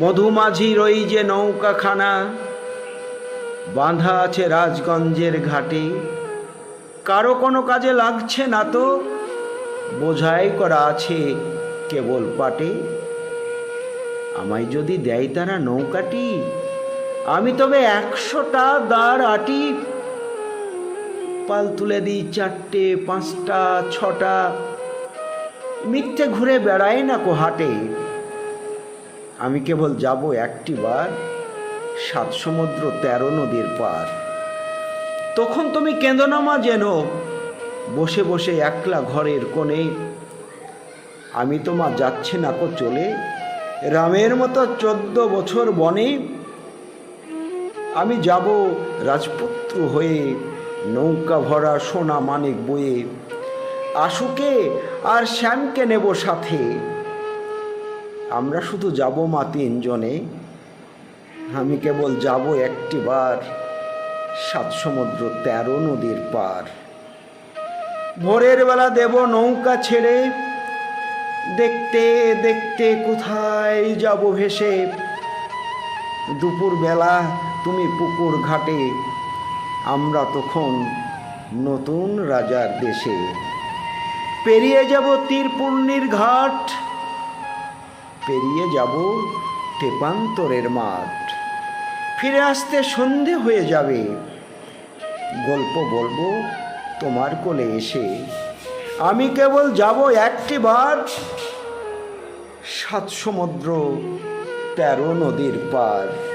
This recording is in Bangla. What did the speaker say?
মধুমাঝির ওই যে নৌকাখানা, বাঁধা আছে রাজগঞ্জের ঘাটে। কারও কোনো কাজে লাগছে না তো, বোঝাই করা আছে কেবল পাটে। আমায় যদি দেয় তারা নৌকাটি, আমি তবে একশোটা দাঁড় আটি। পাল তুলে দিই চারটে, পাঁচটা, ছটা। মিথ্যে ঘুরে বেড়াই না কো হাটে। আমি কেবল যাব একটি বার সাত সমুদ্র তেরো নদীর পার। তখন তুমি কেঁদনামা যেন বসে বসে একলা ঘরের কোণে, আমি তোমার যাচ্ছে না কো চলে। রামের মতো চোদ্দ বছর বনে, আমি যাব রাজপুত্র হয়ে নৌকা ভরা সোনা মানিক বয়ে। আশুকে আর শ্যামকে নেব সাথে। আমরা শুধু যাব মা তিনজনে। আমি কেবল যাব একটি বার সাত সমুদ্র তেরো নদীর পার। ভোরের বেলা দেব নৌকা ছেড়ে। দেখতে দেখতে কোথায় যাব ভেসে। দুপুর বেলা তুমি পুকুর ঘাটে। আমরা তখন নতুন রাজার দেশে। পেরিয়ে যাব তীরপূর্ণির ঘাট। পেরিয়ে যাব তেপান্তরের মাঠ। ফিরে আসতে সন্ধে হয়ে যাবে। গল্প বলব তোমার কোলে এসে। আমি কেবল যাব একটি বার। সাত সমুদ্র, তেরো নদীর পার।